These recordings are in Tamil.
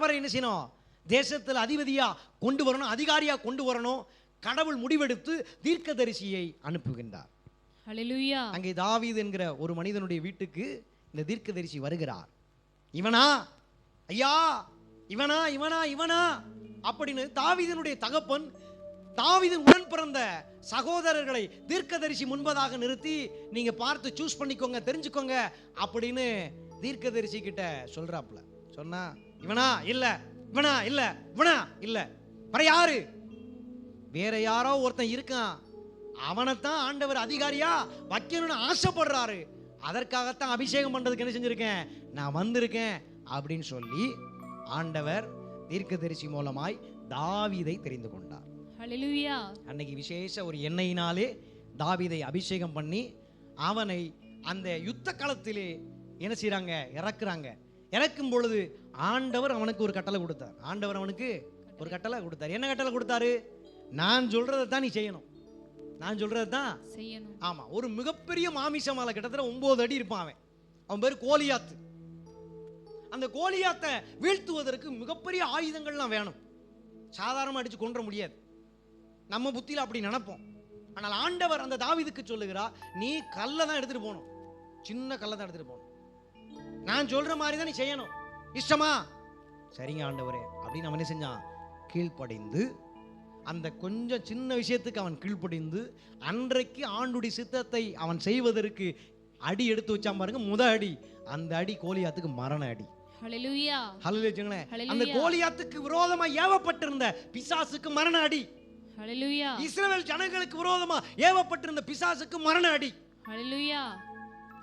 நபரை என்ன செய்யணும்? தேசத்தில் அதிபதியா கொண்டு வரணும் அதிகாரியா கொண்டு வரணும். கடவுள் முடிவெடுத்து தீர்க்கதரிசியை அனுப்புகின்றார். அங்கே தாவீது என்கிற ஒரு மனிதனுடைய வீட்டுக்கு இந்த தீர்க்கதரிசி வருகிறார். இவனா? ஐயா இவனா இவனா இவனா? அப்படின்னு தாவீதனுடைய தகப்பன் தாவீதின் உடன் பிறந்த சகோதரர்களை தீர்க்கதரிசி முன்பதாக நிறுத்தி நீங்க பார்த்து சூஸ் பண்ணிக்கோங்க தெரிஞ்சுக்கோங்க அப்படின்னு தீர்க்கதரிசி கிட்ட சொல்றாப்ல சொன்னா இவனா இல்ல இவனா இல்ல இவனா இல்ல. வேற யாரு? வேற யாரோ ஒருத்தன் இருக்கான். அவனைத்தான் ஆண்டவர் அதிகாரியா வைக்கணும்னு ஆசைப்படுறாரு. அதற்காகத்தான் அபிஷேகம் பண்றதுக்கு என்ன செஞ்சிருக்கேன்? நான் வந்திருக்கேன் அப்படின்னு சொல்லி ஆண்டவர் தீர்க்கதரிசி மூலமாய் தாவீதை தெரிந்து கொண்டார். அன்னைக்கு விசேஷ ஒரு எண்ணெயினாலே தாவீதை அபிஷேகம் பண்ணி அவனை அந்த யுத்த களத்திலே என்ன செய்றாங்க? இறக்குறாங்க. இறக்கும் பொழுது ஆண்டவர் அவனுக்கு ஒரு கட்டளை கொடுத்தார். ஆண்டவர் அவனுக்கு ஒரு கட்டளை கொடுத்தார். என்ன கட்டளை கொடுத்தாரு? நான் சொல்றதை தான் நீ செய்யணும். நான் சொல்றது தான் செய்யணும். ஆமா ஒரு மிகப்பெரிய மாமிச மாலை கிட்டத்தட்ட ஒன்பது அடி இருப்பான் அவன். அவன் பேர் கோலியாத்து. அந்த கோலியாத்தை வீழ்த்துவதற்கு மிகப்பெரிய ஆயுதங்கள்லாம் வேணும். சாதாரணமாக அடிச்சு கொன்ற முடியாது. நம்ம புத்தியில அப்படி நினைப்போம். ஆனால் ஆண்டவர் அந்த தாவீதுக்கு சொல்லுகிறார் நீ கல்லை தான் எடுத்துட்டு போகணும். சின்ன கல்லை தான் எடுத்துட்டு போகணும். நான் சொல்ற மாதிரி தான் நீ செய்யணும். இஷ்டமா? சரிங்க ஆண்டவரே. அப்படின்னு அவன் என்ன செஞ்சான்? கீழ்ப்படிந்து அந்த கொஞ்சம் சின்ன விஷயத்துக்கு அவன் கீழ்ப்படிந்து அன்றைக்கு ஆண்டுடைய சித்தத்தை அவன் செய்வதற்கு அடி எடுத்து வச்சான் பாருங்க முத அடி. அந்த அடி கோலியாத்துக்கு மரண அடி. ஹalleluya. ஹalleluya அந்த Hallelujah. கோலியாத்துக்கு விரோதமா ஏவப்பட்டிருந்த பிசாசுக்கு மரண அடி. ஹalleluya. இஸ்ரவேல் ஜனங்களுக்கு விரோதமா ஏவப்பட்டிருந்த பிசாசுக்கு மரண அடி. ஹalleluya.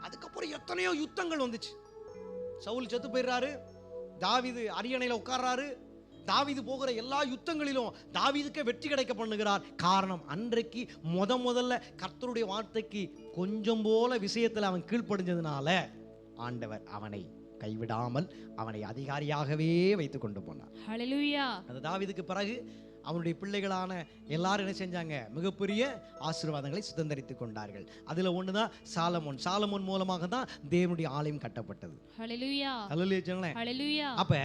அதுக்கப்புறம் எத்தனையோ யுத்தங்கள் வந்துச்சு. சவுல் செத்து போயிடுறாரு. தாவீது அரியணையில உட்கார்றாரு. தாவீது போகிற எல்லா யுத்தங்களிலும் தாவீதுக்கே வெற்றி கிடைக்க பண்ணுகிறார். காரணம் அன்றைக்கு முத முதல்ல கர்த்தருடைய வார்த்தைக்கு கொஞ்சம் போல விஷயத்தில் அவன் கீழ்ப்படிஞ்சதுனால ஆண்டவர் அவனை கைவிடாமல் அவனை அதிகாரியாகவே வைத்து கொண்டு போனார். அந்த தாவீதுக்கு பிறகு அவனுடைய பிள்ளைகளான எல்லாரும் என்ன செஞ்சாங்க? மிகப்பெரிய ஆசீர்வாதங்களை சுதந்திரித்துக் கொண்டார்கள். அதுல ஒண்ணுதான் சாலமோன். சாலமோன் மூலமாக தான் தேவனுடைய ஆலயம் கட்டப்பட்டது. அப்ப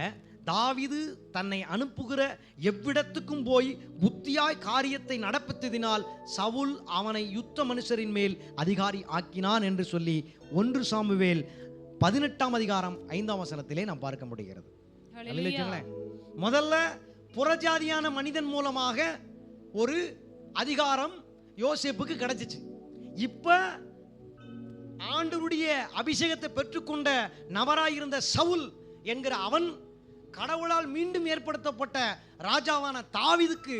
தாவீது தன்னை அனுப்புகிற எவ்விடத்துக்கும் போய் புத்தியாய் காரியத்தை நடப்பித்ததினால் சவுல் அவனை யுத்த மனுஷரின் மேல் அதிகாரி ஆக்கினான் என்று சொல்லி ஒன்று சாமுவேல் பதினெட்டாம் அதிகாரம் ஐந்தாம் வசனத்திலே நாம் பார்க்க முடிகிறது. முதல்ல புறஜாதியான மனிதன் மூலமாக ஒரு அதிகாரம் யோசேப்புக்கு கிடைச்சிச்சு. இப்ப ஆண்டவருடைய அபிஷேகத்தை பெற்றுக்கொண்ட நபராயிருந்த சவுல் என்கிற அவன் கடவுளால் மீண்டும் ஏற்படுத்தப்பட்ட ராஜாவான தாவீதுக்கு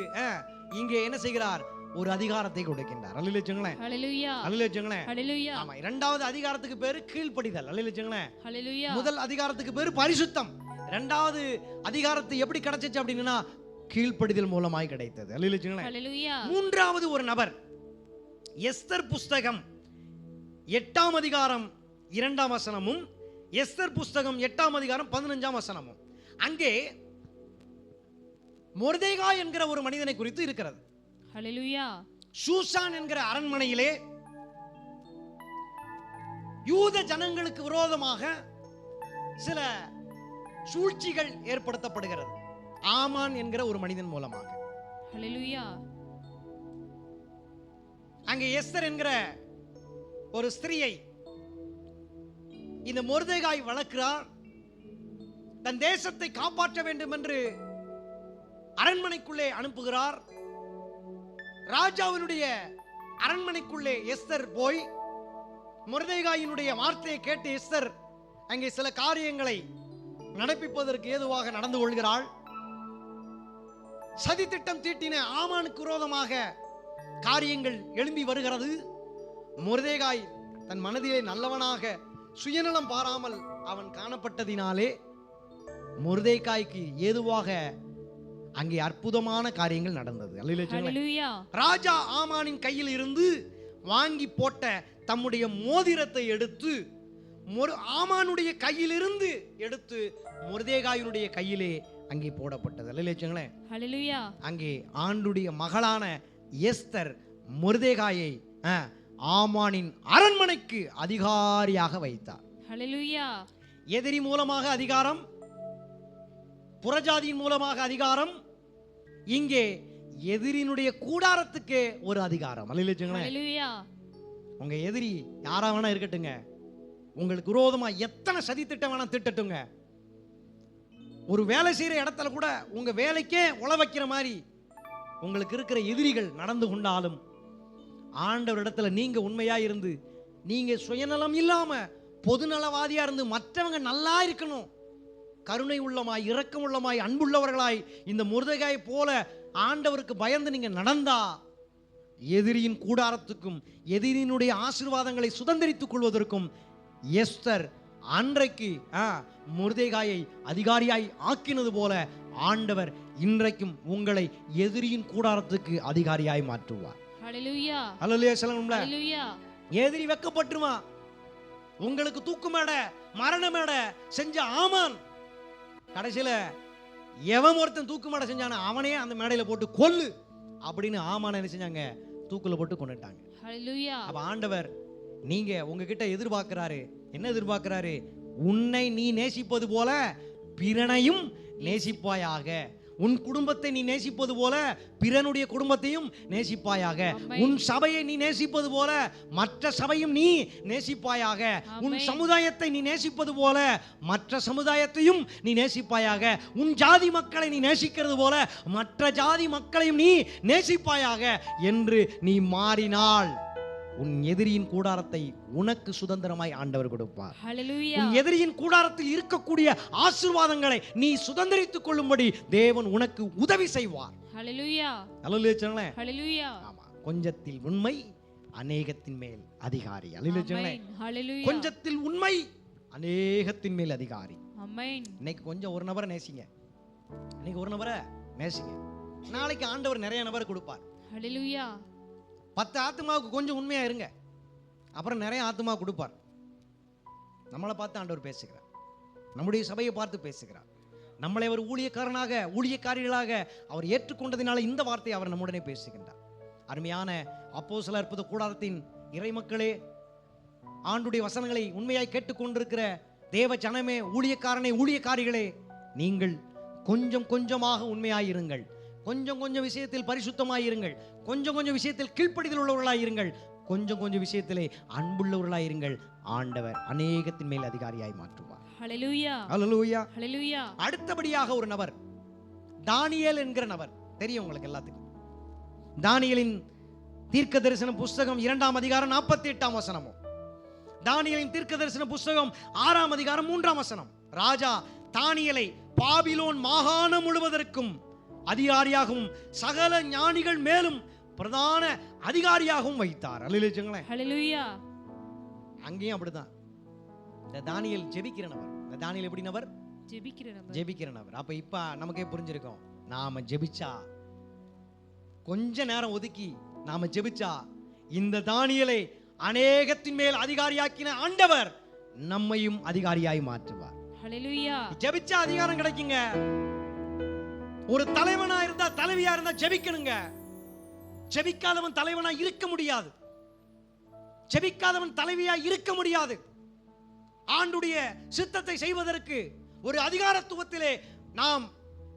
இங்கே என்ன செய்கிறார்? ஒரு அதிகாரத்தை கொடுக்கின்றார். அல்லிலச்சுங்களேன் ஹalleluya அல்லிலச்சுங்களேன் ஹalleluya ஆமா இரண்டாவது அதிகாரத்துக்கு பேரு கீழ்ப்படிதல். அல்லிலச்சுங்களேன் ஹalleluya முதல் அதிகாரத்துக்கு பேரு பரிசுத்தம். இரண்டாவது அதிகாரத்தை எப்படி கிடைச்சிச்சு அப்படின்னா கீழ்ப்படிதல் மூலமாய் கிடைத்தது. மூன்றாவது ஒரு நபர் எஸ்தர் புஸ்தகம் எட்டாம் அதிகாரம் இரண்டாம் வசனமும் எஸ்தர் புஸ்தகம் எட்டாம் அதிகாரம் பதினஞ்சாம் வசனமும். அங்கே மொர்தேகா என்கிற ஒரு மனிதனை குறித்து இருக்கிறது. சூசான் என்கிற அரண்மனையிலே யூத ஜனங்களுக்கு விரோதமாக சில சூழ்ச்சிகள் ஏற்படுத்தப்படுகிறது. ஆமான் என்கிற ஒரு மனிதன் மூலமாக. அங்கே எஸ்தர் என்கிற ஒரு ஸ்திரியை இந்த மொர்தேகாய் வளர்க்கிறார். தன் தேசத்தை காப்பாற்ற வேண்டும் என்று அரண்மனைக்குள்ளே அனுப்புகிறார். ராஜாவினுடைய அரண்மனைக்குள்ளே எஸ்தர் போய் முருதைகாயினுடைய வார்த்தையை கேட்டு எஸ்தர் அங்கே சில காரியங்களை நடப்பிப்பதற்கு ஏதுவாக நடந்து கொள்கிறாள்? சதி திட்டம் தீட்டின ஆமானுக்கு விரோதமாக காரியங்கள் எழும்பி வருகிறது. முருதேகாய் தன் மனதிலே நல்லவனாக சுயநலம் பாராமல் அவன் காணப்பட்டதினாலே முருதேகாய்க்கு ஏதுவாக அங்கே அற்புதமான காரியங்கள் நடந்தது. ராஜா ஆமானின் கையில் இருந்து வாங்கி போட்ட தம்முடைய மோதிரத்தை எடுத்து மொரு ஆமானுடைய கையிலிருந்து எடுத்து முருதேகாயினுடைய கையிலே அங்கே போடப்பட்டது. ஹalleluya. அங்கே ஆண்டுடைய மகளான எஸ்தர் முருதேகாயை ஆமானின் அரண்மனைக்கு அதிகாரியாக வைத்தார். எதிரி மூலமாக அதிகாரம் புறஜாதியின் மூலமாக அதிகாரம் இங்கே எதிரினுடைய கூடாரத்துக்கு ஒரு அதிகாரம். உங்க எதிரி யாரா வேணா இருக்கட்டுங்க. உங்களுக்கு விரோதமா எத்தனை சதி திட்டம் வேணா திட்டட்டுங்க. ஒரு வேலை செய்யற இடத்துல கூட உங்க வேலைக்கே உழ வைக்கிற மாதிரி உங்களுக்கு இருக்கிற எதிரிகள் நடந்து கொண்டாலும் ஆண்டவர் இடத்துல நீங்க உண்மையா இருந்து நீங்க சுயநலம் இல்லாம பொதுநலவாதியா இருந்து மற்றவங்க நல்லா இருக்கணும். கருணை உள்ளமாய் இரக்கம் உள்ளமாய் அன்புள்ளவர்களாய் இந்த முருதகாய் போல ஆண்டவருக்கு பயந்து நீங்க நடந்தா எதிரியின் கூடாரத்துக்கும் எதிரியினுடைய ஆசீர்வாதங்களை சுதந்திரித்துக் கொள்வதற்கும் எஸ்தர் அன்றைக்கு முர்தேகாயை அதிகாரியாய் ஆக்கினது போல ஆண்டவர் இன்றைக்கும் உங்களை எதிரியின் கூடாரத்துக்கு அதிகாரியாய் மாற்றுவார். எதிரி வெக்கப்பட்டுருவான் உங்களுக்கு தூக்கு மேடை மரண மேடை செஞ்ச ஆமான். கடைசியில எவன் ஒருத்தன் தூக்கு மேடை செஞ்சானோ அவனே அந்த மேடையில போட்டு கொல்லு. அப்படின்னு ஆமான என்ன செஞ்சாங்க? தூக்குல போட்டு கொண்டுட்டாங்க அப்ப ஆண்டவர் நீங்க உங்ககிட்ட எதிர்பார்க்கிறாரு. என்ன எதிர்பார்க்கிறாரு? உன்னை நீ நேசிப்பது போல பிறனையும் நேசிப்பாயாக. உன் குடும்பத்தை நீ நேசிப்பது போல பிறனுடைய குடும்பத்தையும் நேசிப்பாயாக. உன் சபையை நீ நேசிப்பது போல மற்ற சபையும் நீ நேசிப்பாயாக. உன். சமுதாயத்தை நீ நேசிப்பது போல மற்ற சமுதாயத்தையும் நீ நேசிப்பாயாக. உன் ஜாதி மக்களை நீ நேசிக்கிறது போல மற்ற ஜாதி மக்களையும் நீ நேசிப்பாயாக என்று நீ மாறினால். உன் எதிரியின் கூடாரத்தை உனக்கு சுதந்திரமாய் ஆண்டவர் கொடுப்பார். உன் எதிரியின் கூடாரத்தில் இருக்கக்கூடிய ஆசீர்வாதங்களை நீ சுதந்திரித்துக் கொள்ளும்படி தேவன் உனக்கு உதவி செய்வார். ஆமா கொஞ்சத்தில் உண்மை அநேகத்தின் மேல் அதிகாரி. கொஞ்சத்தில் உண்மை அநேகத்தின் மேல் அதிகாரி. இன்னைக்கு கொஞ்சம் ஒரு நபரை நேசிங்க. இன்னைக்கு ஒரு நபரை நேசிங்க. நாளைக்கு ஆண்டவர் நிறைய நபரை கொடுப்பார். பத்து ஆத்மாவுக்கு கொஞ்சம் உண்மையாக இருங்க. அப்புறம் நிறைய ஆத்மா கொடுப்பார். நம்மளை பார்த்து ஆண்டவர் பேசுகிறார். நம்முடைய சபையை பார்த்து பேசுகிறார். நம்மளை அவர் ஊழியக்காரனாக ஊழியக்காரிகளாக அவர் ஏற்றுக்கொண்டதினால இந்த வார்த்தையை அவர் நம்முடனே பேசுகின்றார். அருமையான அப்போ சில அற்புத கூடாரத்தின் இறைமக்களே ஆண்டுடைய வசனங்களை உண்மையாய் கேட்டுக்கொண்டிருக்கிற தேவ ஜனமே ஊழியக்காரனே ஊழியக்காரிகளே நீங்கள் கொஞ்சம் கொஞ்சமாக உண்மையாயிருங்கள் கொஞ்சம் கொஞ்சம் விஷயத்தில் பரிசுத்தமாயிருங்கள். கொஞ்சம் கொஞ்சம் விஷயத்தில் கீழ்ப்படிதல் உள்ளவர்களாயிருங்கள். கொஞ்சம் கொஞ்சம் விஷயத்திலே அன்புள்ளவர்களாயிருங்கள். ஆண்டவர் அநேகத்தின் மேல் அதிகாரியாய் மாற்றுவார். அடுத்தபடியாக ஒரு நபர். தானியேல் என்கிற நபர். தெரியும் உங்களுக்கு எல்லாத்துக்கும். தானியேலின் தீர்க்க தரிசன புஸ்தகம் இரண்டாம் அதிகாரம் நாற்பத்தி எட்டாம் வசனமும். தானியேலின் தீர்க்க தரிசன புஸ்தகம் ஆறாம் அதிகாரம் மூன்றாம் வசனம். ராஜா தானியேலை பாபிலோன் மாகாணம் முழுவதற்கும் அதிகாரியாகவும் சகல ஞானிகள் மேலும் பிரதான அதிகாரியாகவும் வைத்தார். ஹalleluya அங்கேயும் அப்படிதான். இந்த தானியேல் ஜெபிக்கிற நபர் இந்த தானியேல் எப்படி நபர் ஜெபிக்கிற நபர் அப்ப இப்ப நமக்கே புரிஞ்சிருக்கும். நாம ஜெபிச்சா கொஞ்ச நேரம் ஒதுக்கி நாம ஜெபிச்சா இந்த தானியலை அநேகத்தின் மேல் அதிகாரியாக்கின ஆண்டவர் நம்மையும் அதிகாரியாய் மாற்றுவார். ஜெபிச்சா அதிகாரம் கிடைக்குங்க. ஒரு தலைவனா இருந்தா தலைவியா இருந்தா ஜெபிக்கணுங்க. ஜெபிக்காதவன் தலைவனா இருக்க முடியாது. ஜெபிக்காதவன் தலைவியா இருக்க முடியாது. ஆண்டுடைய சித்தத்தை செய்வதற்கு ஒரு அதிகாரத்துவத்திலே நாம்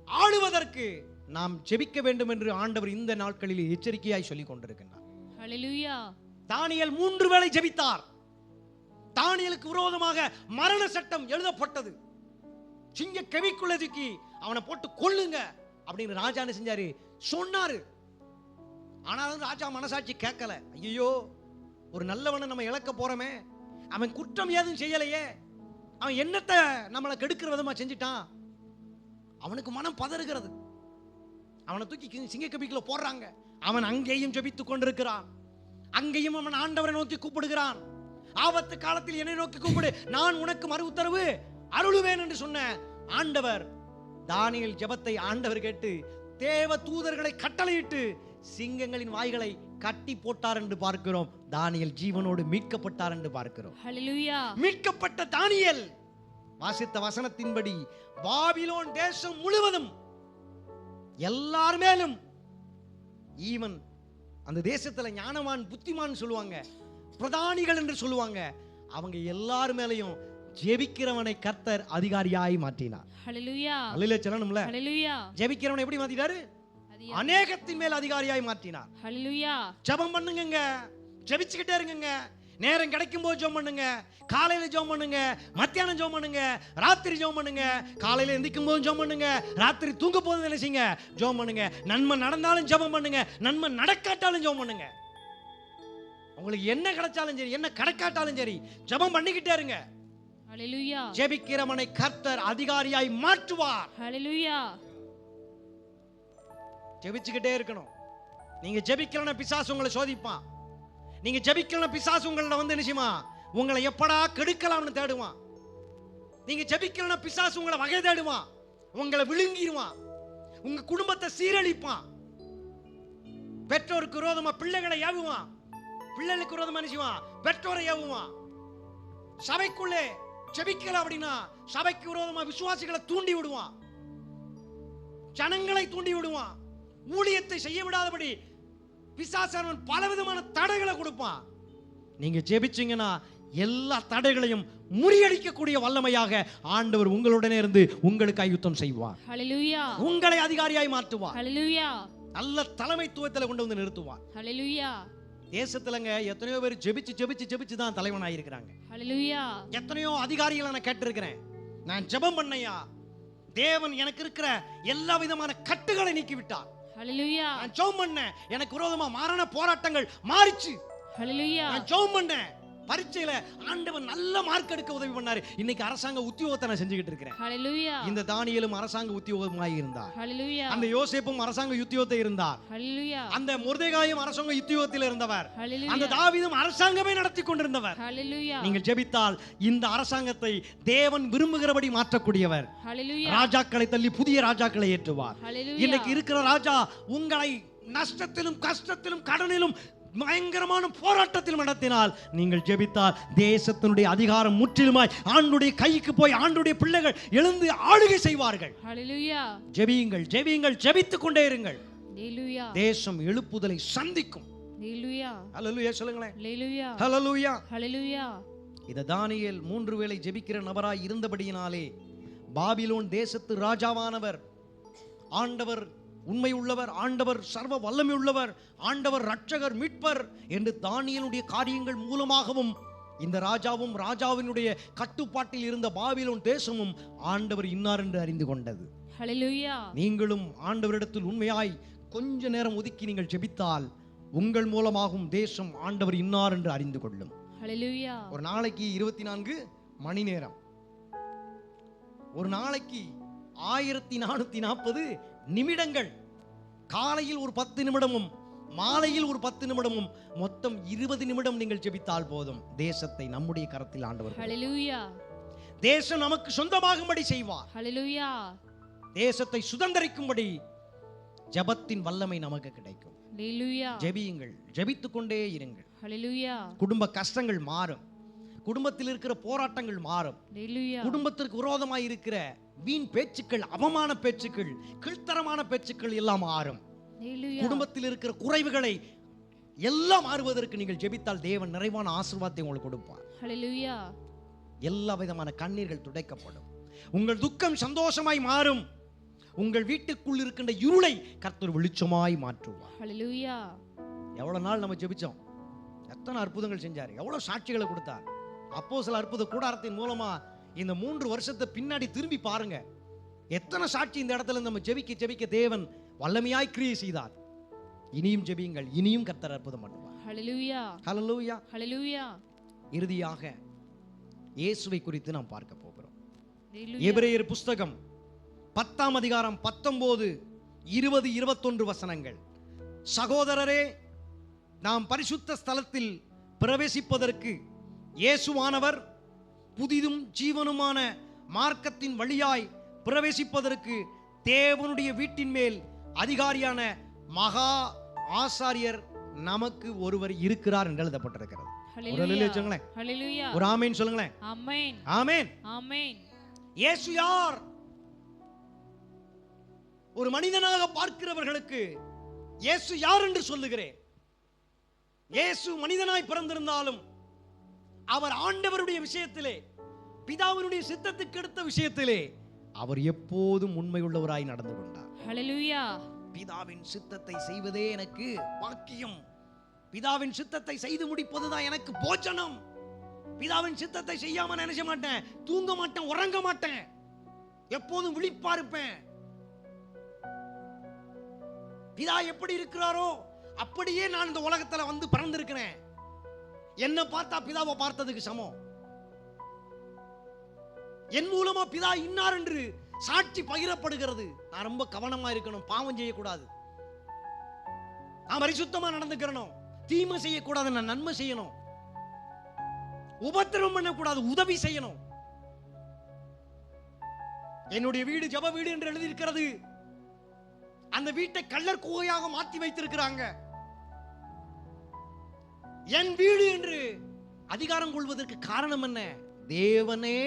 ஆளுவதற்கு நாம் ஜெபிக்க வேண்டும் என்று ஆண்டவர் இந்த நாட்களில் எச்சரிக்கையாய் சொல்லிக் கொண்டிருக்கின்றார். தானியேல் மூன்று வேளை ஜெபித்தார். தானியலுக்கு விரோதமாக மரண சட்டம் எழுதப்பட்டது. சிங்க கவிக்குள்ள தூக்கி அவனை போட்டு கொல்லுங்க அப்படின்னு ராஜா என்ன செஞ்சாரு? சொன்னாரு. ஆனாலும் ராஜா மனசாட்சி கேட்கல. ஐயோ ஒரு நல்லவனை நம்ம இழக்க போறோமே. அவன் குற்றம் ஏதும் செய்யலையே. அவன் என்னத்தை நம்மளை கெடுக்கிற விதமா செஞ்சிட்டான்? அவனுக்கு மனம் பதறுகிறது. அவனை தூக்கி கி- சிங்கக்கபிக்குள்ள போடுறாங்க. அவன் அங்கேயும் ஜபித்து கொண்டிருக்கிறான். அங்கேயும் அவன் ஆண்டவரை நோக்கி கூப்பிடுகிறான். ஆபத்து காலத்தில் என்னை நோக்கி கூப்பிடு. நான் உனக்கு மறு உத்தரவு அருளுவேன் என்று சொன்ன ஆண்டவர் தானியேல் ஜெபத்தை ஆண்டவர் கேட்டு தேவ தூதர்களை கட்டளையிட்டு சிங்கங்களின் வாய்களை கட்டி போட்டார் என்று பார்க்கிறோம். தானியேல் ஜீவனோடு மீட்கப்பட்டார் என்று பார்க்கிறோம். மீட்கப்பட்ட தானியேல் வாசித்த வசனத்தின்படி பாபிலோன் தேசம் முழுவதும் எல்லார் மேலும் ஈவன் அந்த தேசத்துல ஞானவான் புத்திமான் சொல்லுவாங்க. பிரதானிகள் என்று சொல்லுவாங்க. அவங்க எல்லார் மேலையும் ஜெபிக்கிறவனை கர்த்தர் அதிகாரியாய் மாற்றினார். ஹalleluya சொல்லணும்ல? ஹalleluya ஜெபிக்கிறவனை எப்படி மாத்திட்டாரு? அநேகத்தின் மேல் அதிகாரியாய் மாற்றினார். ஹalleluya ஜெபம் பண்ணுங்கங்க. ஜெபிச்சுக்கிட்டே இருங்கங்க. நேரம் கிடைக்கும் போது ஜெபம் பண்ணுங்க. காலையில ஜெபம் பண்ணுங்க. மத்தியானம் ஜெபம் பண்ணுங்க. ராத்திரி ஜெபம் பண்ணுங்க. காலையில எந்திக்கும் போதும் ஜெபம் பண்ணுங்க. ராத்திரி தூங்க போதும் நினைச்சீங்க ஜெபம் பண்ணுங்க. நன்மை நடந்தாலும் ஜெபம் பண்ணுங்க. நன்மை நடக்காட்டாலும் ஜெபம் பண்ணுங்க. உங்களுக்கு என்ன கிடைச்சாலும் சரி என்ன கிடைக்காட்டாலும் சரி ஜெபம் பண்ணிக்கிட்டே இருங்க. ஹalleluya ஜெபிக்கிறவனை கர்த்தர் அதிகாரியாய் மாற்றுவார். ஹalleluya ஜெபிச்சுக்கிட்டே இருக்கணும். நீங்க ஜெபிக்கலன பிசாசு உங்களை சோதிப்பான். நீங்க ஜெபிக்கலன பிசாசு உங்களை வந்து நிச்சயமா உங்களை எப்படா கெடுக்கலாம்னு தேடுவான். நீங்க ஜெபிக்கலன பிசாசு உங்களை வகை தேடுவான். உங்களை விழுங்கிடுவான் உங்க குடும்பத்தை சீரழிப்பான். பெற்றோருக்கு விரோதமா பிள்ளைகளை ஏவுவான். பிள்ளைகளுக்கு விரோதமா நினைச்சுவான் பெற்றோரை ஏவுவான். சபைக்குள்ளே ஜெபிக்கல அப்படின்னா சபைக்கு விரோதமா விசுவாசிகளை தூண்டி விடுவான். ஜனங்களை தூண்டி விடுவான். ஊழியத்தை செய்ய விடாதபடி பிசாசானவன் பலவிதமான தடைகளை கொடுப்பான். நீங்க ஜெபிச்சீங்கன்னா எல்லா தடைகளையும் முறியடிக்கக்கூடிய வல்லமையாக ஆண்டவர் உங்களுடனே இருந்து உங்களுக்கு ஆயுத்தம் செய்வார். உங்களை அதிகாரியாய் மாற்றுவார். நல்ல தலைமைத்துவத்தில் கொண்டு வந்து நிறுத்துவார். தேசத்துலங்க எத்தனையோ பேர் ஜெபிச்சு ஜெபிச்சு ஜெபிச்சு தான் தலைவனாக இருக்கிறாங்க எத்தனையோ அதிகாரிகளை நான் கேட்டிருக்கிறேன். நான் ஜெபம் பண்ணையா? தேவன் எனக்கு இருக்கிற எல்லா விதமான கட்டுகளை நீக்கி விட்டார் நான் ஜெபம் பண்ணேன். எனக்கு விரோதமா மாறான போராட்டங்கள் மாறிச்சு. நான் ஜெபம் பண்ணேன். பரீட்சையில ஆண்டவன் நல்ல மார்க் எடுக்க உதவி பண்ணாரு. இன்னைக்கு அரசாங்க உத்தியோகத்தை நான் செஞ்சுக்கிட்டு இருக்கிறேன். இந்த தானியலும் அரசாங்க உத்தியோகமாய் இருந்தார். அந்த யோசேப்பும் அரசாங்க உத்தியோகத்தை இருந்தார். அந்த முருதேகாயும் அரசாங்க உத்தியோகத்தில் இருந்தவர். அந்த தாவீதும் அரசாங்கமே நடத்தி கொண்டிருந்தவர். நீங்கள் ஜெபித்தால் இந்த அரசாங்கத்தை தேவன் விரும்புகிறபடி மாற்றக்கூடியவர். ராஜாக்களை தள்ளி புதிய ராஜாக்களை ஏற்றுவார். இன்னைக்கு இருக்கிற ராஜா உங்களை நஷ்டத்திலும் கஷ்டத்திலும் கடனிலும் பயங்கரமான போராட்டத்திலும் நடத்தினால் நீங்கள் ஜெபித்தால் தேசத்தினுடைய அதிகாரம் முற்றிலுமாய் ஆண்டுடைய கைக்கு போய் ஆண்டுடைய பிள்ளைகள் எழுந்து ஆளுகை செய்வார்கள். ஜெபியுங்கள் ஜெபியுங்கள் ஜெபித்துக் கொண்டே இருங்கள். தேசம் எழுப்புதலை சந்திக்கும். இத தானியேல் மூன்று வேளை ஜெபிக்கிற நபராய் இருந்தபடியினாலே பாபிலோன் தேசத்து ராஜாவானவர் ஆண்டவர் உண்மை உள்ளவர் ஆண்டவர் சர்வ வல்லமை உள்ளவர் ஆண்டவர் ரட்சகர் மீட்பர் என்று தானியலுடைய காரியங்கள் மூலமாகவும் இந்த ராஜாவும் ராஜாவினுடைய கட்டுப்பாட்டில் இருந்த பாபிலோன் தேசமும் ஆண்டவர் இன்னார் என்று அறிந்து கொண்டது. நீங்களும் ஆண்டவரிடத்தில் உண்மையாய் கொஞ்ச நேரம் ஒதுக்கி நீங்கள் ஜெபித்தால் உங்கள் மூலமாகவும் தேசம் ஆண்டவர் இன்னார் என்று அறிந்து கொள்ளும். ஒரு நாளைக்கு இருபத்தி நான்கு மணி நேரம். ஒரு நாளைக்கு ஆயிரத்தி நானூத்தி நாற்பது நிமிடங்கள். காலையில் ஒரு பத்து நிமிடமும் மாலையில் ஒரு பத்து நிமிடமும் மொத்தம் இருபது நிமிடம் நீங்கள் ஜெபித்தால் போதும். தேசத்தை நம்முடைய கரத்தில் ஆண்டவர் தேசம் நமக்கு சொந்தமாகும்படி செய்வார். தேசத்தை சுதந்தரிக்கும்படி ஜெபத்தின் வல்லமை நமக்கு கிடைக்கும். ஜெபியுங்கள் ஜெபித்துக் கொண்டே இருங்கள் குடும்ப கஷ்டங்கள் மாறும். குடும்பத்தில் இருக்கிற போராட்டங்கள் மாறும். குடும்பத்திற்கு விரோதமாய் இருக்கிற வீண் பேச்சுக்கள் அவமான பேச்சுக்கள் கீழ்த்தரமான பேச்சுக்கள் எல்லாம் மாறும். குடும்பத்தில் இருக்கிற குறைவுகளை எல்லாம் மாறுவதற்கு நீங்கள் ஜெபித்தால் தேவன் நிறைவான ஆசீர்வாதத்தை உங்களுக்கு கொடுப்பார். எல்லா விதமான கண்ணீர்கள் துடைக்கப்படும். உங்கள் துக்கம் சந்தோஷமாய் மாறும். உங்கள் வீட்டுக்குள் இருக்கின்ற இருளை கர்த்தர் வெளிச்சமாய் மாற்றுவார். எவ்வளவு நாள் நம்ம ஜெபிச்சோம்? எத்தனை அற்புதங்கள் செஞ்சார்? எவ்வளவு சாட்சிகளை கொடுத்தார்? அப்போ சில அற்புத கூடாரத்தின் மூலமா இந்த மூன்று வருஷத்தை பின்னாடி திரும்பி பாருங்க. எத்தனை சாட்சி இந்த இடத்துல நம்ம ஜெபிக்க ஜெபிக்க தேவன் வல்லமையாய் கிரியை செய்தார். இனியும் ஜெபியுங்கள். இனியும் கர்த்தர் அற்புதம் பண்ணுவார். ஹalleluya ஹalleluya ஹalleluya இறுதியாக இயேசுவை குறித்து நாம் பார்க்க போகிறோம். எபிரேயர் புஸ்தகம் பத்தாம் அதிகாரம் பத்தொன்பது இருபது இருபத்தொன்று வசனங்கள். சகோதரரே நாம் பரிசுத்த ஸ்தலத்தில் பிரவேசிப்பதற்கு இயேசுவானவர் புதிதும் ஜீவனுமான மார்க்கத்தின் வழியாய் பிரவேசிப்பதற்கு தேவனுடைய வீட்டின் மேல் அதிகாரியான மகா ஆசாரியர் நமக்கு ஒருவர் இருக்கிறார் என்று எழுதப்பட்டிருக்கிறது. ஒரு ஆமேன் சொல்லுங்களேன். ஆமென். ஆமேன். ஆமென். இயேசு யார்? ஒரு மனிதனாக பார்க்கிறவர்களுக்கு இயேசு யார் என்று சொல்லுகிறேன். இயேசு மனிதனாய் பிறந்திருந்தாலும் அவர் ஆண்டவருடைய விஷயத்திலே பிதாவினுடைய சித்தத்துக்கு எடுத்த விஷயத்திலே அவர் எப்போதும் உண்மையுள்ளவராய் நடந்து கொண்டார். ஹalleluya பிதாவின் சித்தத்தை செய்வதே எனக்கு பாக்கியம். பிதாவின் சித்தத்தை செய்து முடிப்பதுதான் எனக்கு போஜனம். பிதாவின் சித்தத்தை செய்யாம நினைச்ச மாட்டேன்? தூங்க மாட்டேன் உறங்க மாட்டேன். எப்போதும் விழிப்பா இருப்பேன். பிதா எப்படி இருக்கிறாரோ அப்படியே நான் இந்த உலகத்துல வந்து பிறந்திருக்கிறேன். என்னை பார்த்தா பிதாவை பார்த்ததுக்கு சமம். என் மூலமா பிதா இன்னார் என்று சாட்சி பகிரப்படுகிறது. நான் ரொம்ப கவனமா இருக்கணும். பாவம் செய்யக்கூடாது. நான் பரிசுத்தமா நடந்துக்கிறணும். தீமை செய்யக்கூடாது. நான் நன்மை செய்யணும். உபத்திரம் பண்ணக்கூடாது. உதவி செய்யணும். என்னுடைய வீடு ஜப வீடு என்று எழுதியிருக்கிறது. அந்த வீட்டை கள்ளர் குகையாக மாற்றி வைத்திருக்கிறாங்க. என் வீடு என்று அதிகாரம் கொள்வதற்கு காரணம் என்ன? தேவனே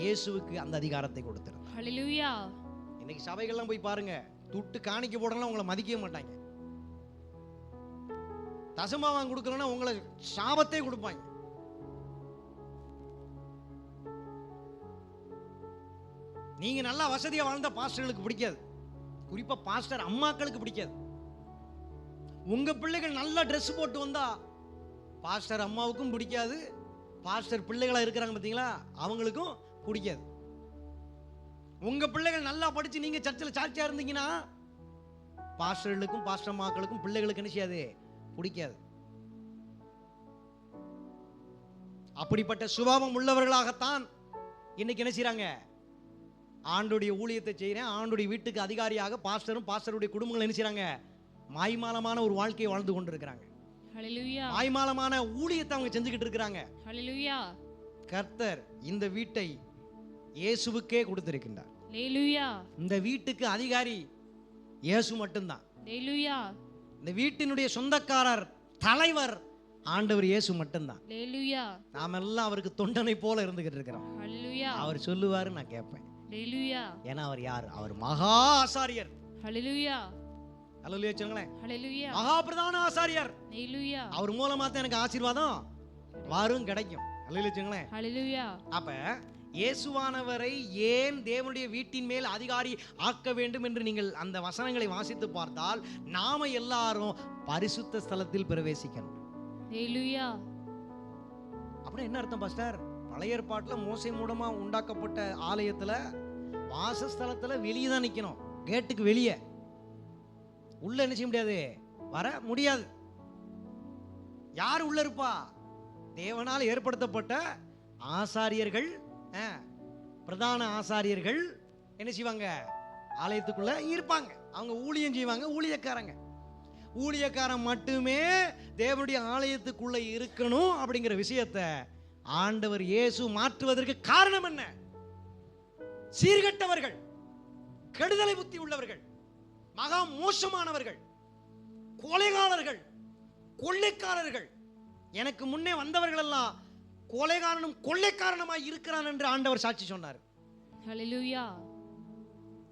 இயேசுவுக்கு அந்த அதிகாரத்தை கொடுத்திருந்தார். இன்னைக்கு சபைகள்லாம் போய் பாருங்க துட்டு காணிக்க போடலாம் உங்களை மதிக்கவே மாட்டாங்க. தசமாவான் கொடுக்கலன்னா உங்களை சாபத்தே கொடுப்பாங்க. நீங்க நல்லா வசதியா வாழ்ந்த பாஸ்டர்களுக்கு பிடிக்காது. குறிப்பா பாஸ்டர் அம்மாக்களுக்கு பிடிக்காது. உங்க பிள்ளைகள் நல்ல Dress போட்டு வந்தா பாஸ்டர் அம்மாவுக்கும் பிடிக்காது. பாஸ்டர் பிள்ளைகளாக இருக்கிறாங்க பார்த்தீங்களா அவங்களுக்கும் பிடிக்காது. உங்கள் பிள்ளைகள் நல்லா படித்து நீங்கள் சர்ச்சில் சாட்சியாக இருந்தீங்கன்னா பாஸ்டர்களுக்கும் பாஸ்டர் அம்மாக்களுக்கும் பிள்ளைகளுக்கு என்ன செய்யாது? பிடிக்காது. அப்படிப்பட்ட சுபாவம் உள்ளவர்களாகத்தான் இன்னைக்கு என்ன செய்கிறாங்க ஆண்டுடைய ஊழியத்தை செய்கிறேன் ஆண்டுடைய வீட்டுக்கு அதிகாரியாக பாஸ்டரும் பாஸ்டருடைய குடும்பங்கள் என்ன செய்கிறாங்க மாய்மாலமான ஒரு வாழ்க்கையை வாழ்ந்து கொண்டிருக்கிறாங்க. மாய்மாலமான ஊழியத்தை அவங்க செஞ்சுக்கிட்டு இருக்கிறாங்க. கர்த்தர் இந்த வீட்டை இயேசுவுக்கே கொடுத்திருக்கின்றார். இந்த வீட்டுக்கு அதிகாரி இயேசு மட்டும்தான். இந்த வீட்டினுடைய சொந்தக்காரர் தலைவர் ஆண்டவர் இயேசு மட்டும்தான். நாம எல்லாம் அவருக்கு தொண்டனை போல இருந்துகிட்டு இருக்கிறோம். அவர் சொல்லுவாரு நான் கேட்பேன் ஏன்னா அவர் யார்? அவர் மகா ஆசாரியர். ஹalleluya சொல்லுங்களேன். ஹalleluya மகா பிரதான ஆசாரியர். ஹalleluya அவர் மூலமா தான் எனக்கு ஆசீர்வாதம் வரும் கிடைக்கும். சொல்லுங்களேன். ஹalleluya அப்ப இயேசுவானவரை ஏன் தேவனுடைய வீட்டின் மேல் அதிகாரி ஆக்க வேண்டும் என்று நீங்கள் அந்த வசனங்களை வாசித்து பார்த்தால் நாம எல்லாரும் பரிசுத்த ஸ்தலத்தில் பிரவேசிக்கணும். அப்படின்னா என்ன அர்த்தம் பாஸ்டர் பழைய ஏற்பாட்டுல மோசை மூலமா உண்டாக்கப்பட்ட ஆலயத்துல வாசஸ்தலத்துல வெளியே தான் நிக்கணும். கேட்டுக்கு வெளியே. உள்ள என்ன செய்ய முடியாது? வர முடியாது. யார் உள்ள இருப்பா? தேவனால் ஏற்படுத்தப்பட்ட ஆசாரியர்கள் ஆ, பிரதான ஆசாரியர்கள் என்ன செய்வாங்க? ஆலயத்துக்குள்ள இருப்பாங்க. அவங்க ஊழியம் செய்வாங்க ஊழியக்காரங்க. ஊழியக்காரன் மட்டுமே தேவனுடைய ஆலயத்துக்குள்ள இருக்கணும் அப்படிங்கிற விஷயத்த ஆண்டவர் இயேசு மாற்றுவதற்கு காரணம் என்ன? சீர்கெட்டவர்கள் கெடுதலை புத்தி உள்ளவர்கள். மகா மோசமானவர்கள் கொலைகாரர்கள் கொள்ளைக்காரர்கள். எனக்கு முன்னே வந்தவர்கள் எல்லாம் கொலைகாரனும் கொள்ளைக்காரனுமாய் இருக்கிறான் என்று ஆண்டவர் சாட்சி சொன்னார்.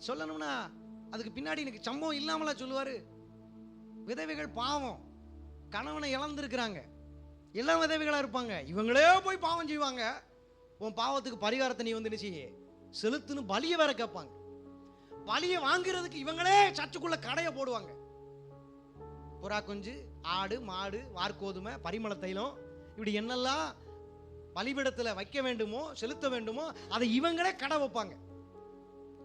சொல்லணும்னா அதுக்கு பின்னாடி எனக்கு சம்பவம் இல்லாமலா சொல்லுவாரு? விதவைகள் பாவம். கணவனை இழந்திருக்கிறாங்க. எல்லாம் விதவைகளா இருப்பாங்க. இவங்களே போய் பாவம் செய்வாங்க. உன் பாவத்துக்கு பரிகாரத்தை நீ வந்து செய்ய? செலுத்துன்னு பலிய வேற கேட்பாங்க. வலியை வாங்குறதுக்கு இவங்களே சர்ச்சுக்குள்ள கடையை போடுவாங்க. புறா குஞ்சு ஆடு மாடு வார்கோதுமை பரிமள தைலம் இப்படி என்னெல்லாம் பலிபிடத்தில் வைக்க வேண்டுமோ செலுத்த வேண்டுமோ அதை இவங்களே கடை வைப்பாங்க.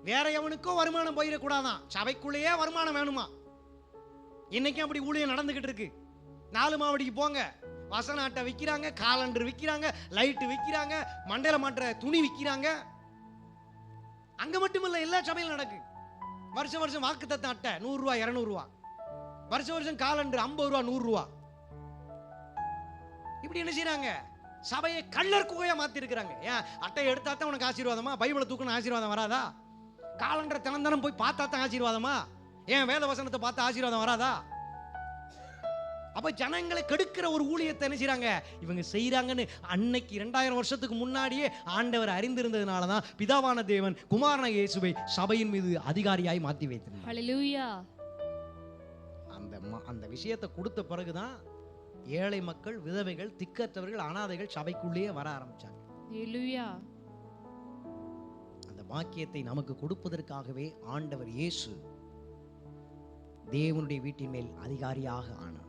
வேற எவனுக்கோ வருமானம் போயிடக்கூடாதான். சபைக்குள்ளேயே வருமானம் வேணுமா? இன்னைக்கும் அப்படி ஊழியம் நடந்துகிட்டு இருக்கு. நாலு மாவடிக்கு போங்க. வசன அட்டை விற்கிறாங்க காலண்டர் விற்கிறாங்க லைட்டு விற்கிறாங்க மண்டையில மாட்டுற துணி விற்கிறாங்க அங்க மட்டுமல்ல எல்லா சபையிலும் நடக்கு. வருஷம் வருஷம் வாக்கு தத்தம் அட்டை நூறுரூவா இரநூறுவா. வருஷம் வருஷம் காலண்டர் ஐம்பது ரூபா நூறுரூவா. இப்படி என்ன செய்கிறாங்க சபையை கள்ளர் குகையாக மாற்றிருக்கிறாங்க ஏன்? அட்டை எடுத்தா தான் உனக்கு ஆசீர்வாதமா? பைபிளை தூக்கணும் ஆசீர்வாதம் வராதா? காலண்டரை தினம் தினம் போய் பார்த்தா தான் ஆசீர்வாதமா? ஏன் வேத வசனத்தை பார்த்து ஆசீர்வாதம் வராதா? அப்ப ஜனங்களை கெடுக்கிற ஒரு ஊழியத்தை என்ன செய்றாங்க? இவங்க செய்றாங்கன்னு அன்னைக்கு இரண்டாயிரம் வருஷத்துக்கு முன்னாடியே ஆண்டவர் அறிந்திருந்ததுனால தான் பிதாவான தேவன் குமாரன இயேசுவை சபையின் மீது அதிகாரியாய் மாத்தி வைத்திருந்தார். ஹalleluya. அந்த அந்த விஷயத்தை கொடுத்த பிறகுதான் ஏழை மக்கள் விதவைகள் திக்கற்றவர்கள் அனாதைகள் சபைக்குள்ளேயே வர ஆரம்பிச்சாங்க. ஹalleluya. வாக்கியத்தை நமக்கு கொடுப்பதற்காகவே ஆண்டவர் இயேசு தேவனுடைய வீட்டின் மேல் அதிகாரியாக ஆனார்.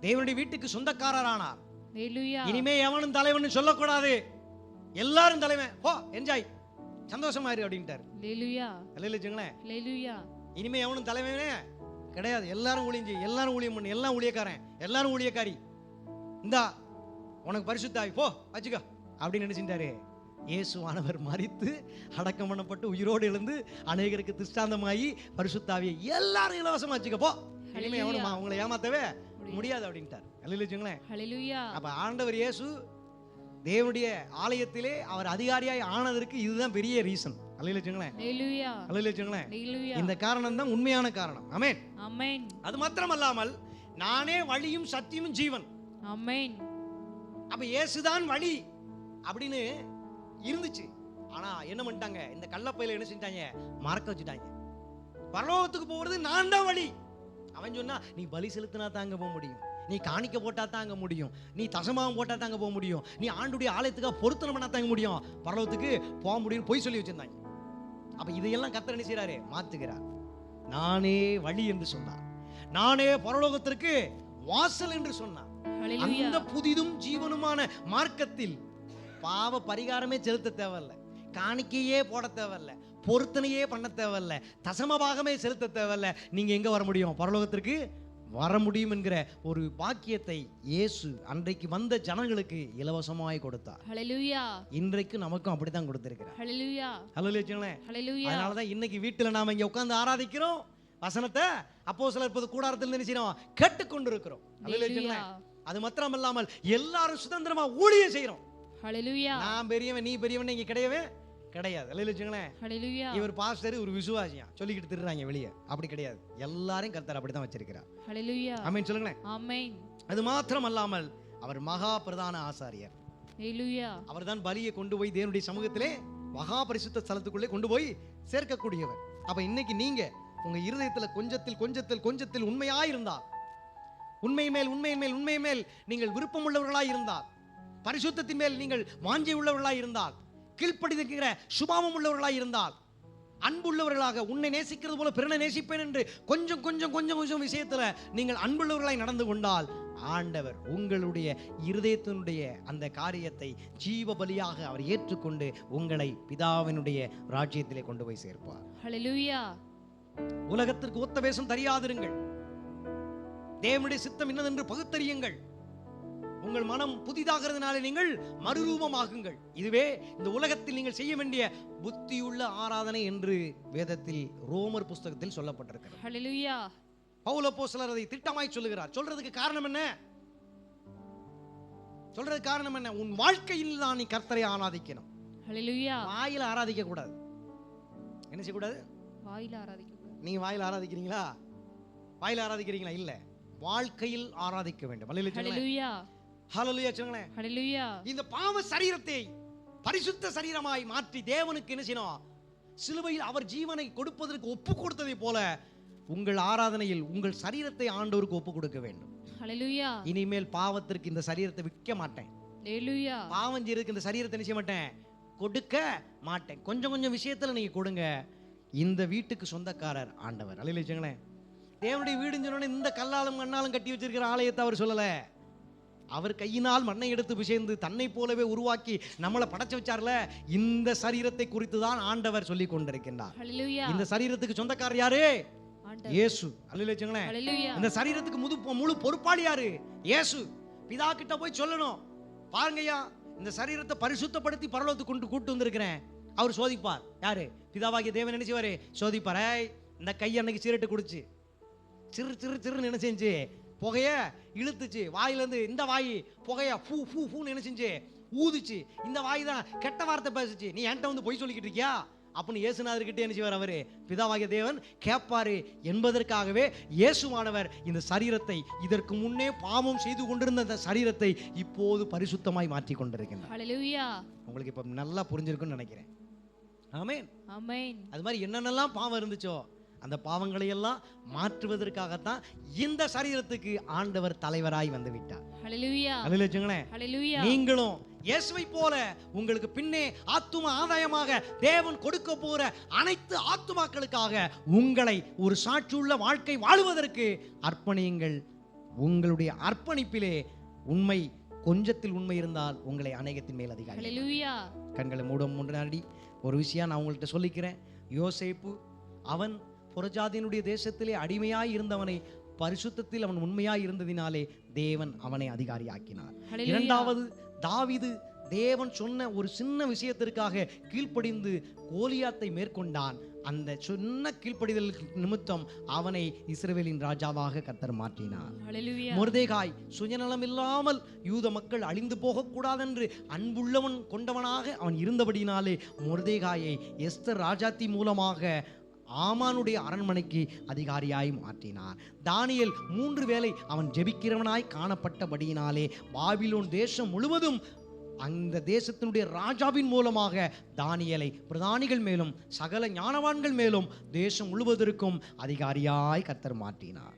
தேவனுடைய வீட்டுக்கு சொந்தக்காரர் ஆனார் ஹalleluya இனிமே எவனும் தலைவன் சொல்லக்கூடாது. எல்லாரும் தலைவன். போ என்ஜாய் சந்தோஷமா இரு அப்படின்ட்டார் இனிமே எவனும் தலைவனே கிடையாது. எல்லாரும் ஊழியம் செய். எல்லாரும் ஊழியம் பண்ணு. எல்லாம் ஊழியக்காரன். எல்லாரும் ஊழியக்காரி. இந்தா உனக்கு பரிசுத்தாவி. போ வச்சுக்கோ. அப்படின்னு நினைச்சிட்டாரு இயேசுவானவர் மறித்து அடக்கம் பண்ணப்பட்டு உயிரோடு எழுந்து அநேகருக்கு திஷ்டாந்தமாகி பரிசுத்தாவியை எல்லாரும் இலவசமா வச்சுக்க. போ. இனிமே எவனும் அவங்களை ஏமாத்தவே முடியாது. அப்படின்ட்டார். ஹalleluya. அப்ப ஆண்டவர் இயேசு தேவனுடைய ஆலயத்திலே அவர் அதிகாரியாய் ஆனதற்கு இதுதான் பெரிய ரீசன் இந்த காரணம் தான் உண்மையான காரணம். ஆமென் ஆமென் அது மாத்திரமல்லாமல் நானே வழியும் சத்தியமும் ஜீவன். ஆமென் அப்ப இயேசுதான் வழி அப்படின்னு இருந்துச்சு. ஆனா என்ன பண்ணிட்டாங்க? இந்த கள்ளப்பையில என்ன செஞ்சாங்க மறக்க வச்சுட்டாங்க. பரலோகத்துக்கு போகிறது நான் தான் வழி. அவன் சொன்னா நீ பலி செலுத்தினா தாங்க போக முடியும். நீ காணிக்க போட்டா தாங்க முடியும். நீ தசமாகம் போட்டா தாங்க போக முடியும். நீ ஆண்டுடைய ஆலயத்துக்காக பொருத்தனை பண்ணா தாங்க முடியும். பரலோகத்துக்கு போக முடியும்னு பொய் சொல்லி வச்சிருந்தாங்க. அப்ப இதையெல்லாம் கத்தர் என்ன செய்றாரு? மாத்துகிறார். நானே வழி என்று சொன்னார். நானே பரலோகத்திற்கு வாசல் என்று சொன்னார். அந்த புதிதும் ஜீவனுமான மார்க்கத்தில் பாவ பரிகாரமே செலுத்த தேவையில்ல. காணிக்கையே போட தேவையில்ல. பொருத்தனையே பண்ண தேவையில்ல. தசமபாகமே செலுத்த தேவையில்ல. நீங்க எங்க வர முடியும்? பரலோகத்திற்கு வர முடியும் என்கிற ஒரு பாக்கியத்தை இயேசு அன்றைக்கு வந்த ஜனங்களுக்கு இலவசமாய் கொடுத்தார். இன்றைக்கு நமக்கும் அப்படித்தான் கொடுத்திருக்கிறார். ஹalleluya ஹலோ வச்சுங்களேன் ஹalleluya அதனால தான் இன்னைக்கு வீட்டில் நாம இங்க உட்கார்ந்து ஆராதிக்கிறோம். வசனத்தை அப்போ சிலர் இப்போது கூடாரத்தில் நினைச்சிடும் கேட்டுக்கொண்டு இருக்கிறோம் அது மாத்திரம் இல்லாமல் எல்லாரும் சுதந்திரமா ஊழியம் செய்யறோம் நான் பெரியவன் நீ பெரியவன் இங்க கிடையவே கிடையாது. இல்லை வச்சுங்களேன் இவர் பாஸ்டர் ஒரு விசுவாசியா? சொல்லிக்கிட்டு திட்டுறாங்க வெளியே. அப்படி கிடையாது. எல்லாரையும் கர்த்தர் அப்படித்தான் வச்சிருக்கிறார். ஆமென் சொல்லுங்களேன். அது மாத்திரம் அல்லாமல் அவர் மகா பிரதான ஆசாரியர். ஹalleluya அவர்தான் பலியை கொண்டு போய் தேவனுடைய சமூகத்திலே மகா பரிசுத்த ஸ்தலத்துக்குள்ளே கொண்டு போய் சேர்க்கக்கூடியவர். அப்ப இன்னைக்கு நீங்க உங்க இருதயத்துல கொஞ்சத்தில் கொஞ்சத்தில் கொஞ்சத்தில் உண்மையாய் இருந்தால் உண்மை மேல் உண்மை மேல் உண்மை மேல் நீங்கள் விருப்பம் உள்ளவர்களாய் இருந்தால் பரிசுத்தத்தின் மேல் நீங்கள் வாஞ்சை உள்ளவர்களாய் இருந்தால் கீழ்ப்படிதிருக்கிற சுபாவம் உள்ளவர்களாய் இருந்தால் அன்புள்ளவர்களாக உன்னை நேசிக்கிறது போல பிறனை நேசிப்பேன் என்று கொஞ்சம் கொஞ்சம் கொஞ்சம் கொஞ்சம் விஷயத்துல நீங்கள் அன்புள்ளவர்களாய் நடந்து கொண்டால் ஆண்டவர் உங்களுடைய இருதயத்தினுடைய அந்த காரியத்தை ஜீவ பலியாக அவர் ஏற்றுக்கொண்டு உங்களை பிதாவினுடைய ராஜ்யத்திலே கொண்டு போய் சேர்ப்பார். உலகத்திற்கு ஒத்த வேஷம் தெரியாதிருங்கள். தேவனுடைய சித்தம் என்னதென்று பகுத்தறியுங்கள். உங்கள் மனம் புதிதாகிறதுனால நீங்கள் மறுரூபமாகுங்கள். இதுவே இந்த உலகத்தில் நீங்கள் செய்ய வேண்டிய புத்தியுள்ள ஆராதனை என்று வேதத்தில் ரோமர் புஸ்தகத்தில் சொல்லப்பட்டிருக்கிறது. பவுல அதை திட்டமாய் சொல்லுகிறார். சொல்றதுக்கு காரணம் என்ன? சொல்றதுக்கு காரணம் என்ன? உன் வாழ்க்கையில் தான் நீ கர்த்தரை ஆராதிக்கணும். வாயில ஆராதிக்க கூடாது. என்ன செய்யக்கூடாது? வாயில ஆராதிக்க. நீங்க வாயில ஆராதிக்கிறீங்களா? வாயில ஆராதிக்கிறீங்களா? இல்ல. வாழ்க்கையில் ஆராதிக்க வேண்டும். ஹalleluya சொல்லுங்களேன். ஹalleluya இந்த பாவ சரீரத்தை பரிசுத்த சரீரமாய் மாற்றி தேவனுக்கு என்ன செய்யணும்? சிலுவையில் அவர் ஜீவனை கொடுப்பதற்கு ஒப்பு கொடுத்ததை போல உங்கள் ஆராதனையில் உங்கள் சரீரத்தை ஆண்டவருக்கு ஒப்பு கொடுக்க வேண்டும். ஹalleluya இனிமேல் பாவத்திற்கு இந்த சரீரத்தை விற்க மாட்டேன். ஹalleluya பாவம் செய்யறதுக்கு இந்த சரீரத்தை செய்ய மாட்டேன்? கொடுக்க மாட்டேன். கொஞ்சம் கொஞ்சம் விஷயத்துல நீங்க கொடுங்க. இந்த வீட்டுக்கு சொந்தக்காரர் ஆண்டவர். அல்ல வச்சுங்களேன் தேவனுடைய வீடுன்னு சொன்னோடனே இந்த கல்லாலும் மண்ணாலும் கட்டி வச்சிருக்கிற ஆலயத்தை அவர் சொல்லல. அவர் கையினால் மண்ணை எடுத்து பிசைந்து தன்னை போலவே உருவாக்கி நம்மளை படைச்சு வச்சார்ல இந்த சரீரத்தை குறித்து தான் ஆண்டவர் சொல்லி கொண்டிருக்கின்றார். இந்த சரீரத்துக்கு சொந்தக்காரர் யாரு? இயேசு. அல்ல வச்சுங்களேன். ஹalleluya. இந்த சரீரத்துக்கு முது முழு பொறுப்பாளி யாரு? இயேசு. பிதா கிட்ட போய் சொல்லணும். பாருங்கய்யா இந்த சரீரத்தை பரிசுத்தப்படுத்தி பரலோகத்துக்கு கொண்டு கூட்டு வந்திருக்கிறேன். அவர் சோதிப்பார். யாரு? பிதாவாகிய தேவன் என்ன செய்வாரு? சோதிப்பார். இந்த கை அன்னைக்கு சீரட்டு குடிச்சு. சிறு சிறு சிறுன்னு என்ன செஞ்சு புகைய இழுத்துச்சு. வாயிலேருந்து இந்த வாய் புகைய பூ பூ பூன்னு என்ன செஞ்சு? ஊதுச்சு. இந்த வாய் தான் கெட்ட வார்த்தை பேசுச்சு. நீ என்கிட்ட வந்து பொய் சொல்லிக்கிட்டு இருக்கியா? அப்படின்னு இயேசுநாதர்கிட்ட என்ன செய்வார் அவரு? பிதாவாகிய தேவன் கேட்பாரு என்பதற்காகவே இயேசுவானவர் இந்த சரீரத்தை இதற்கு முன்னே பாவம் செய்து கொண்டிருந்த அந்த சரீரத்தை இப்போது பரிசுத்தமாய் மாற்றி கொண்டிருக்கின்றார். உங்களுக்கு இப்போ நல்லா புரிஞ்சிருக்குன்னு நினைக்கிறேன். ஆமென். ஆமென். அது மாதிரி என்னென்னலாம் பாவம் இருந்துச்சோ அந்த பாவங்களை எல்லாம் மாற்றுவதற்காகத்தான் இந்த சரீரத்துக்கு ஆண்டவர் தலைவராய் வந்து விட்டார். நீங்களும் இயேசுவை போல உங்களுக்கு பின்னே ஆத்தும ஆதாயமாக தேவன் கொடுக்க போற அனைத்து ஆத்துமாக்களுக்காக உங்களை ஒரு சாட்சியுள்ள வாழ்க்கை வாழுவதற்கு அர்ப்பணியுங்கள். உங்களுடைய அர்ப்பணிப்பிலே உண்மை கொஞ்சத்தில் உண்மை இருந்தால் உங்களை அநேகத்தின் மேல் அதிகாரி கண்களை மூடும் முன்னாடி ஒரு விஷயம் நான் உங்கள்கிட்ட சொல்லிக்கிறேன். யோசேப்பு அவன் புறஜாதியினுடைய தேசத்திலே அடிமையாய் இருந்தவனை பரிசுத்தத்தில் அவன் உண்மையாய் இருந்ததினாலே தேவன் அவனை அதிகாரியாக்கினார். இரண்டாவது தாவீது தேவன் சொன்ன ஒரு சின்ன விஷயத்திற்காக கீழ்ப்படிந்து கோலியாத்தை மேற்கொண்டான். அந்த சொன்ன கீழ்ப்படிதல் நிமித்தம் அவனை இஸ்ரவேலின் ராஜாவாக கர்த்தர் மாற்றினார். மொர்தேகாய் சுயநலம் இல்லாமல் யூத மக்கள் அழிந்து போகக்கூடாதென்று அன்புள்ளவன் கொண்டவனாக அவன் இருந்தபடினாலே மொர்தேகாயை எஸ்தர் ராஜாத்தி மூலமாக ஆமானுடைய அரண்மனைக்கு அதிகாரியாய் மாற்றினார். தானியேல் மூன்று வேளை அவன் ஜெபிக்கிறவனாய் காணப்பட்டபடியினாலே பாபிலோன் தேசம் முழுவதும் அந்த தேசத்தினுடைய ராஜாவின் மூலமாக தானியேலை பிரதானிகள் மேலும் சகல ஞானவான்கள் மேலும் தேசம் முழுவதற்கும் அதிகாரியாய் கர்த்தர் மாற்றினார்.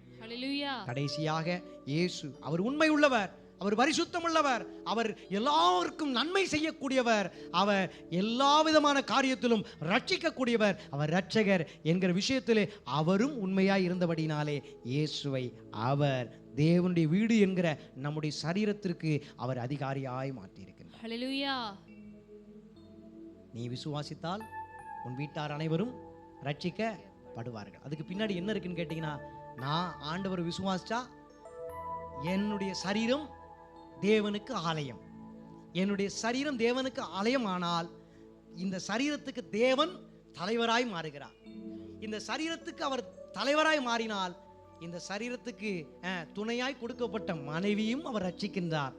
கடைசியாக இயேசு அவர் உண்மை உள்ளவர் அவர் பரிசுத்தம் உள்ளவர் அவர் எல்லாருக்கும் நன்மை செய்யக்கூடியவர். அவர் எல்லா விதமான காரியத்திலும் ரட்சிக்கக்கூடியவர். அவர் ரட்சகர் என்கிற விஷயத்திலே அவரும் உண்மையாய் இருந்தபடினாலே இயேசுவை அவர் தேவனுடைய வீடு என்கிற நம்முடைய சரீரத்திற்கு அவர் அதிகாரியாய் ஹalleluya நீ விசுவாசித்தால் உன் வீட்டார் அனைவரும் ரட்சிக்கப்படுவார்கள் அதுக்கு பின்னாடி என்ன இருக்குன்னு கேட்டிங்கன்னா நான் ஆண்டவர் விசுவாசிச்சா என்னுடைய சரீரம் தேவனுக்கு ஆலயம். என்னுடைய சரீரம் தேவனுக்கு ஆலயம் ஆனால் இந்த சரீரத்துக்கு தேவன் தலைவராய் மாறுகிறார். இந்த சரீரத்துக்கு அவர் தலைவராய் மாறினால் இந்த சரீரத்துக்கு துணையாய் கொடுக்கப்பட்ட மனைவியும் அவர் ரட்சிக்கின்றார்.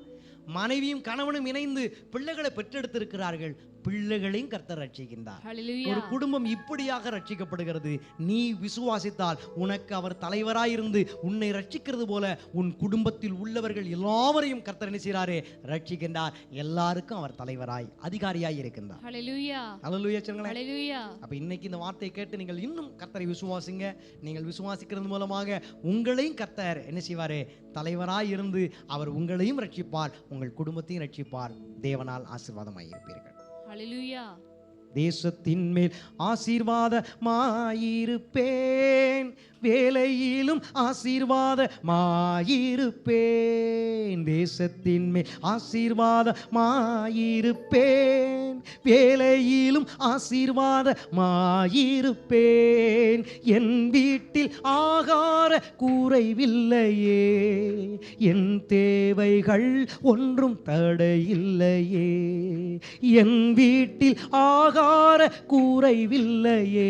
மனைவியும் கணவனும் இணைந்து பிள்ளைகளை பெற்றெடுத்திருக்கிறார்கள். பிள்ளைகளையும் கர்த்தர் ரட்சிக்கின்றார். ஒரு குடும்பம் இப்படியாக ரட்சிக்கப்படுகிறது. நீ விசுவாசித்தால் உனக்கு அவர் தலைவராயிருந்து உன்னை ரட்சிக்கிறது போல உன் குடும்பத்தில் உள்ளவர்கள் எல்லாவரையும் கர்த்தர் என்ன செய்கிறாரே ரட்சிக்கின்றார். எல்லாருக்கும் அவர் தலைவராய் அதிகாரியாய் இருக்கின்றார். அப்ப இன்னைக்கு இந்த வார்த்தையை கேட்டு நீங்கள் இன்னும் கர்த்தரை விசுவாசிங்க. நீங்கள் விசுவாசிக்கிறது மூலமாக உங்களையும் கர்த்தர் என்ன செய்வாரு? தலைவராய் இருந்து அவர் உங்களையும் ரட்சிப்பார் உங்கள் குடும்பத்தையும் ரட்சிப்பார். தேவனால் ஆசீர்வாதமாய் இருப்பீர்கள் தேசத்தின் மேல் ஆசீர்வாதமாயிருப்பேன். வேலையிலும் ஆசீர்வாதமாயிருப்பேன். தேசத்தின் மேல் ஆசீர்வாதமாயிருப்பேன். வேலையிலும் ஆசீர்வாதமாயிருப்பேன். என் வீட்டில் ஆகார குறைவில்லையே. என் தேவைகள் ஒன்றும் தடையில்லையே. என் வீட்டில் ஆகார குறைவில்லையே.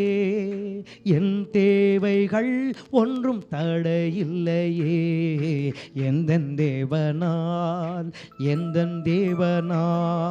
என் தேவைகள் ஒன்றும் தடையில்லையே. எந்தன் தேவனால் எந்தன் தேவனால்.